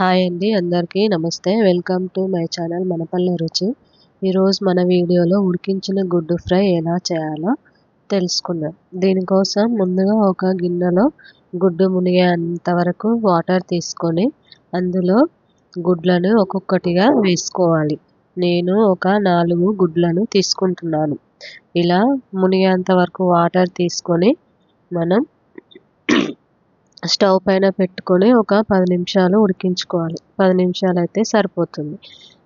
Hi అండి అందరికీ నమస్తే. వెల్కమ్ టు మై ఛానల్ మనపల్లె రుచి. ఈరోజు మన వీడియోలో ఉడికించిన గుడ్డు ఫ్రై ఎలా చేయాలో తెలుసుకుందాం. దీనికోసం ముందుగా ఒక గిన్నెలో గుడ్డు మునిగేంత వరకు వాటర్ తీసుకొని అందులో గుడ్లను ఒక్కొక్కటిగా వేసుకోవాలి. నేను ఒక నాలుగు గుడ్లను తీసుకుంటున్నాను. ఇలా మునిగేంత వరకు వాటర్ తీసుకొని మనం స్టవ్ పైన పెట్టుకొని ఒక పది నిమిషాలు ఉడికించుకోవాలి. పది నిమిషాలు అయితే సరిపోతుంది.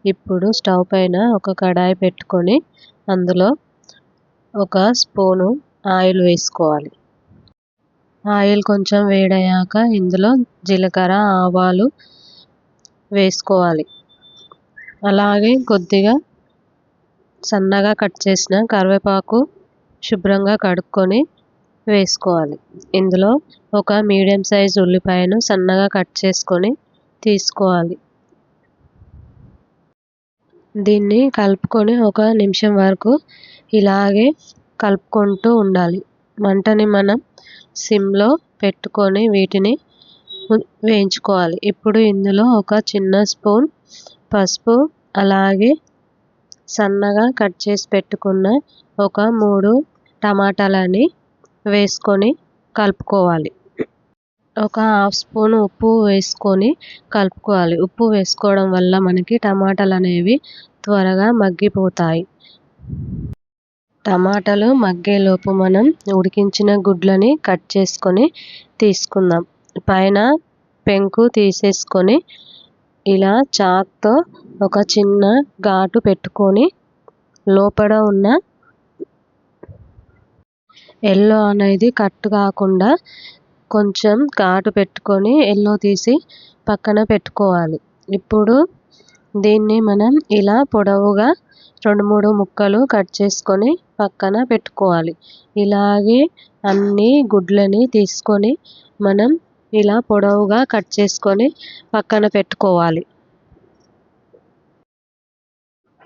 ఇప్పుడు స్టవ్ పైన ఒక కడాయి పెట్టుకొని అందులో ఒక స్పూను ఆయిల్ వేసుకోవాలి. ఆయిల్ కొంచెం వేడయ్యాక ఇందులో జీలకర్ర ఆవాలు వేసుకోవాలి. అలాగే కొద్దిగా సన్నగా కట్ చేసిన కరివేపాకు శుభ్రంగా కడుక్కొని వేసుకోవాలి. ఇందులో ఒక మీడియం సైజ్ ఉల్లిపాయను సన్నగా కట్ చేసుకొని తీసుకోవాలి. దీన్ని కలుపుకొని ఒక నిమిషం వరకు ఇలాగే కలుపుకుంటూ ఉండాలి. మంటని మనం సిమ్లో పెట్టుకొని వీటిని వేయించుకోవాలి. ఇప్పుడు ఇందులో ఒక చిన్న స్పూన్ పసుపు అలాగే సన్నగా కట్ చేసి పెట్టుకున్న ఒక మూడు టమాటాలని వేసుకొని కలుపుకోవాలి. ఒక హాఫ్ స్పూన్ ఉప్పు వేసుకొని కలుపుకోవాలి. ఉప్పు వేసుకోవడం వల్ల మనకి టమాటాలు అనేవి త్వరగా మగ్గిపోతాయి. టమాటాలు మగ్గేలోపు మనం ఉడికించిన గుడ్లని కట్ చేసుకొని తీసుకుందాం. పైన పెంకు తీసేసుకొని ఇలా చాక్తో ఒక చిన్న ఘాటు పెట్టుకొని లోపల ఉన్న ఎల్లో అనేది కట్ కాకుండా కొంచెం ఘాటు పెట్టుకొని ఎల్లో తీసి పక్కన పెట్టుకోవాలి. ఇప్పుడు దీన్ని మనం ఇలా పొడవుగా రెండు మూడు ముక్కలు కట్ చేసుకొని పక్కన పెట్టుకోవాలి. ఇలాగే అన్ని గుడ్లని తీసుకొని మనం ఇలా పొడవుగా కట్ చేసుకొని పక్కన పెట్టుకోవాలి.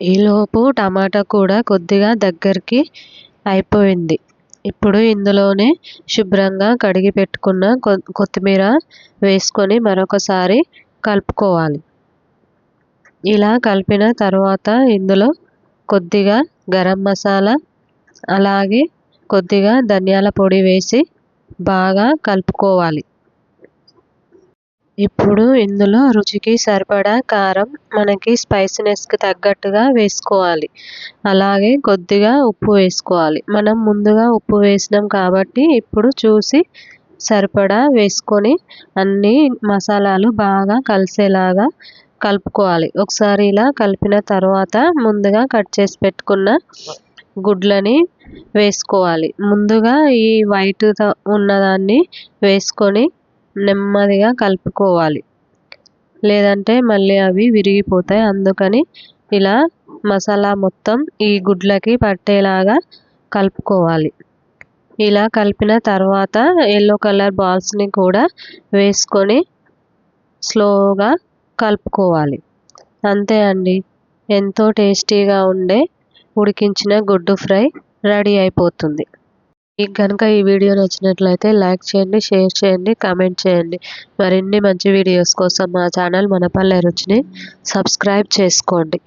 ఈలోపు టమాటా కూడా కొద్దిగా దగ్గరికి అయిపోయింది. ఇప్పుడు ఇందులోనే శుభ్రంగా కడిగి పెట్టుకున్న కొత్తిమీర వేసుకొని మరొకసారి కలుపుకోవాలి. ఇలా కలిపిన తర్వాత ఇందులో కొద్దిగా గరం మసాలా అలాగే కొద్దిగా ధనియాల పొడి వేసి బాగా కలుపుకోవాలి. ఇప్పుడు ఇందులో రుచికి సరిపడా కారం మనకి స్పైసీనెస్కి తగ్గట్టుగా వేసుకోవాలి. అలాగే కొద్దిగా ఉప్పు వేసుకోవాలి. మనం ముందుగా ఉప్పు వేసినాం కాబట్టి ఇప్పుడు చూసి సరిపడా వేసుకొని అన్ని మసాలాలు బాగా కలిసేలాగా కలుపుకోవాలి. ఒకసారి ఇలా కలిపిన తర్వాత ముందుగా కట్ చేసి పెట్టుకున్న గుడ్లని వేసుకోవాలి. ముందుగా ఈ వైట్ ఉన్నదాన్ని వేసుకొని నెమ్మదిగా కలుపుకోవాలి. లేదంటే మళ్ళీ అవి విరిగిపోతాయి. అందుకని ఇలా మసాలా మొత్తం ఈ గుడ్లకి పట్టేలాగా కలుపుకోవాలి. ఇలా కలిపిన తర్వాత ఎల్లో కలర్ బాల్స్ని కూడా వేసుకొని స్లోగా కలుపుకోవాలి. అంతే అండి. ఎంతో టేస్టీగా ఉండే ఉడికించిన గుడ్డు ఫ్రై రెడీ అయిపోతుంది. మీకు కనుక ఈ వీడియో నచ్చినట్లయితే లైక్ చేయండి షేర్ చేయండి కామెంట్ చేయండి. మరిన్ని మంచి వీడియోస్ కోసం మా ఛానల్ మనపల్లె రుచిని సబ్స్క్రైబ్ చేసుకోండి.